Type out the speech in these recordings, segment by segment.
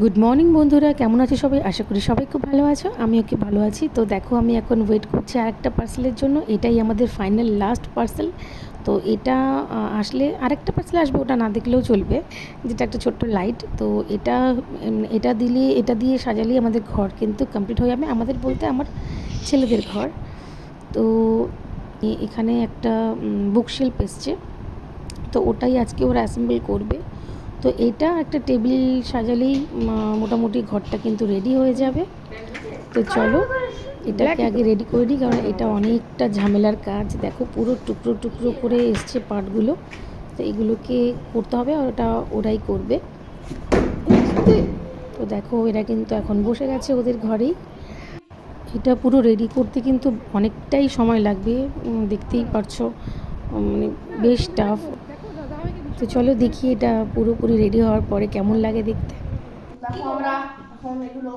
Good morning বন্ধুরা। কেমন আছে সবাই? আশা করি সবাই খুব ভালো আছো। আমিও কি ভালো আছি? তো দেখো, আমি এখন ওয়েট করছি আরেকটা পার্সেলের জন্য। এটাই আমাদের ফাইনাল লাস্ট পার্সেল তো এটা আসলে আরেকটা পার্সেল আসবে, ওটা না দেখলেও চলবে। যেটা একটা ছোট্ট লাইট তো এটা এটা দিলে, এটা দিয়ে সাজালেই আমাদের ঘর কিন্তু কমপ্লিট হয়ে যাবে। আমাদের বলতে আমার ছেলেদের ঘর। তো এখানে একটা বুকশেল্ফ এসছে। তো ওটাই আজকে ওরা অ্যাসেম্বল করবে। তো এটা একটা টেবিল সাজালেই মোটামুটি ঘরটা কিন্তু রেডি হয়ে যাবে। তো চলো এটাকে আগে রেডি করে নিই কারণ এটা অনেকটা ঝামেলার কাজ। দেখো পুরো টুকরো টুকরো করে এসছে পার্টগুলো তো এগুলোকে করতে হবে আর ওটা ওরাই করবে। তো দেখো এরা কিন্তু এখন বসে গেছে ওদের ঘরেই। এটা পুরো রেডি করতে কিন্তু অনেকটাই সময় লাগবে দেখতেই পারছ। মানে বেশ টাফ তো চলো দেখি এটা পুরোপুরি রেডি হওয়ার পরে কেমন লাগে দেখতে। দেখো আমরা এখন এগুলো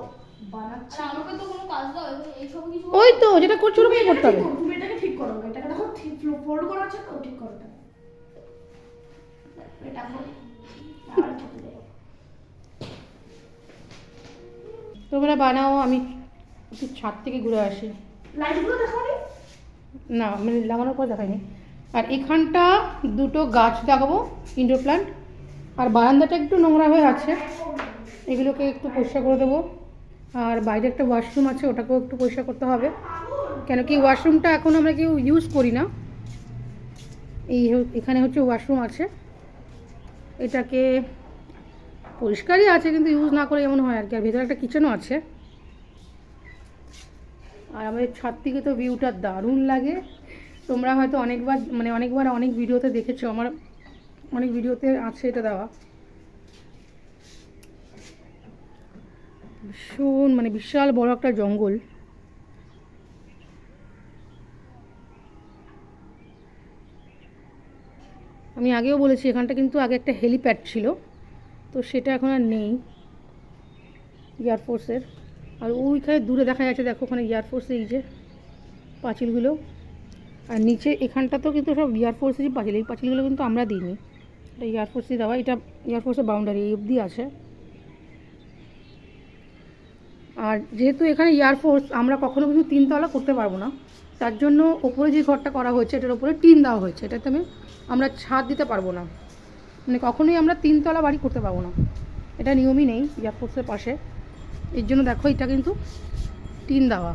বানাচ্ছি। আচ্ছা আমাকে তো কোনো কাজ দাও এইসব কিছু ওই তো যেটা করছ ওরকমই করতে হবে। ঠিক করো এটাকে দেখো ফোল্ড করা আছে তো ঠিক করো এটা এটা এখন আর চলে যাবে তোমরা বানাও আমি একটু ছাদ থেকে ঘুরে আসি। লাইটগুলো না মানে লাগানোর পর দেখাইনি। আর এখানটা দুটো গাছ লাগাবো ইনডোর প্ল্যান্ট আর বারান্দাটা একটু নোংরা হয়ে আছে। এগুলোকে একটু পরিষ্কার করে দেবো। আর বাইরে একটা ওয়াশরুম আছে, ওটাকেও একটু পরিষ্কার করতে হবে। কেন কি ওয়াশরুমটা এখন আমরা কেউ ইউজ করি না। এই এখানে হচ্ছে ওয়াশরুম আছে। এটাকে পরিষ্কারই আছে, কিন্তু ইউজ না করে এমন হয় আর কি। আর ভেতরে একটা কিচেনও আছে। আর আমাদের ছাদ থেকে তো ভিউটা দারুণ লাগে। তোমরা হয়তো অনেকবার মানে অনেকবার অনেক ভিডিওতে দেখেছ, আমার অনেক ভিডিওতে আছে এটা দেওয়া। ভীষণ মানে বিশাল বড় একটা জঙ্গল। আমি আগেও বলেছি, এখানটা কিন্তু আগে একটা হেলিপ্যাড ছিল, তো সেটা এখন আর নেই এয়ারফোর্সের আর ওইখানে দূরে দেখা যাচ্ছে, দেখো ওখানে এয়ারফোর্সের এই যে পাঁচিলগুলো। আর নিচে এখানটাতেও কিন্তু সব এয়ারফোর্সেরই পাঁচিল, এই পাঁচিলগুলো কিন্তু আমরা দিইনি। এটা এয়ারফোর্সই দেওয়া, এটা এয়ারফোর্সের বাউন্ডারি এই অবধি আছে। আর যেহেতু এখানে এয়ারফোর্স আমরা কখনো কিন্তু তিনতলা করতে পারব না। তার জন্য ওপরে যে ঘরটা করা হয়েছে, এটার ওপরে টিন দেওয়া হয়েছে। এটাতে আমি, আমরা ছাদ দিতে পারব না। মানে কখনোই আমরা তিনতলা বাড়ি করতে পারব না। এটা নিয়মই নেই এয়ারফোর্সের পাশে। এর জন্য দেখো, এটা কিন্তু টিন দেওয়া।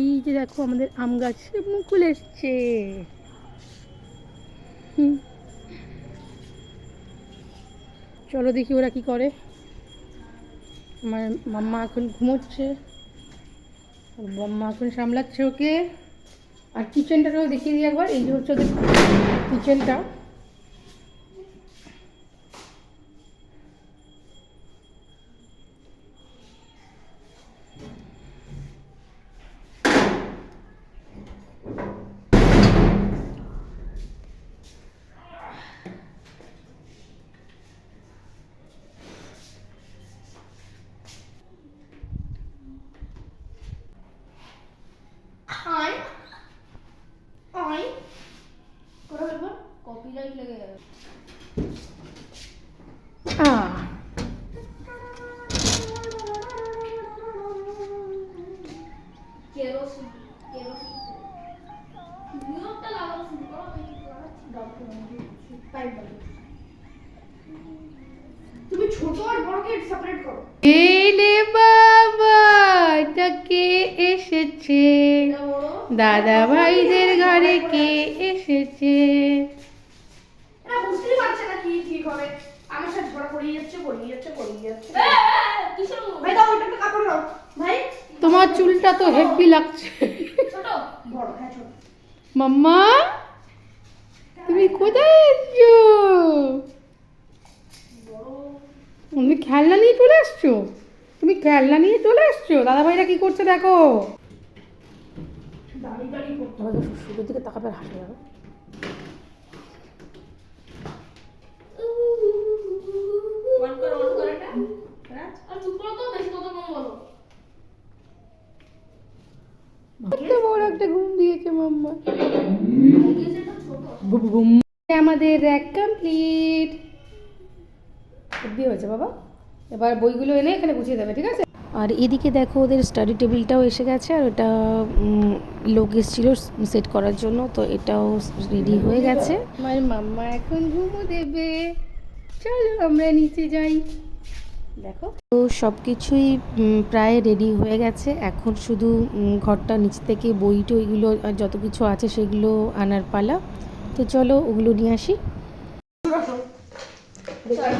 এই যে দেখো আমাদের আম গাছে মুকুল এসছে। চলো দেখি ওরা কি করে। আমার মাম্মা এখন ঘুমোচ্ছে। মাম্মা এখন সামলাচ্ছে ওকে। আর কিচেনটাকেও দেখিয়ে দিই একবার, এই যে হচ্ছে ওদের কিচেনটা। কেরোসিন কেরোসিন নিয়মটা লাগানো শুরু করো আমি কি করাচ্ছি তাই বলো তুমি ছোট আর বড়কে সেপারেট করো। এলে বাবা এসেছে। দাদা ভাইদের ঘরে কে এসেছে? এটা বুঝতেই পারছে না কি ঠিক হবে আমার সাথে ঝগড়া করিয়ে যাচ্ছে করিয়ে যাচ্ছে করিয়ে যাচ্ছে? ভাই দাও ওইটা কাপড় দাও ভাই তোমার চুলটা তো হেভি লাগছে। মাম্মা, তুমি কোথায় তুমি খেলনা নিয়ে চলে আসছো? তুমি খেলনা নিয়ে চলে আসছো? দাদা ভাইরা কি করছে দেখো? দিকে তাকাবে যাবে অন কর অন কর এটা আর চুপ করো তো বেশি কথা কম বলো কত বড় একটা ঘুম দিয়েছে মাম্মা মাম্মা ভাগ্যিস এটা ছোট আমাদের র্যাক কমপ্লিট দিয়ে হয়েছে বাবা। এবার বইগুলো এনে এখানে গুছিয়ে দেবে, ঠিক আছে? আর এদিকে দেখো, ওদের স্টাডি টেবিলটাও এসে গেছে, আর ওটা লোক এসেছিল সেট করার জন্য, তো এটাও রেডি হয়ে গেছে। আমার মাম্মা এখন ঘুমো দেবে। চলো আমরা নিচে যাই। দেখো। তো সব কিছুই প্রায় রেডি হয়ে গেছে। এখন শুধু ঘরটা নিচ থেকে বই টইগুলো যত কিছু আছে সেগুলো আনার পালা। তো চলো ওগুলো নিয়ে আসি।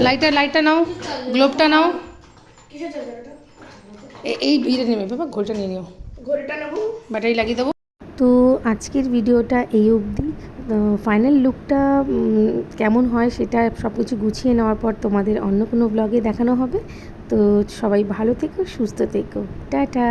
লাইটার লাইটটা নাও গ্লোবটা নাও। এই ভিড়ে নেবে বাবা ঘোলটা নিয়ে নিও। ঘড়িটা নেব। ব্যাটারি লাগিয়ে দেবো। তো আজকের ভিডিওটা এই অবধি। ফাইনাল লুকটা কেমন হয় সেটা সব কিছু গুছিয়ে নেওয়ার পর তোমাদের অন্য কোনো ব্লগে দেখানো হবে। তো সবাই ভালো থেকো সুস্থ থেকো। টাটা।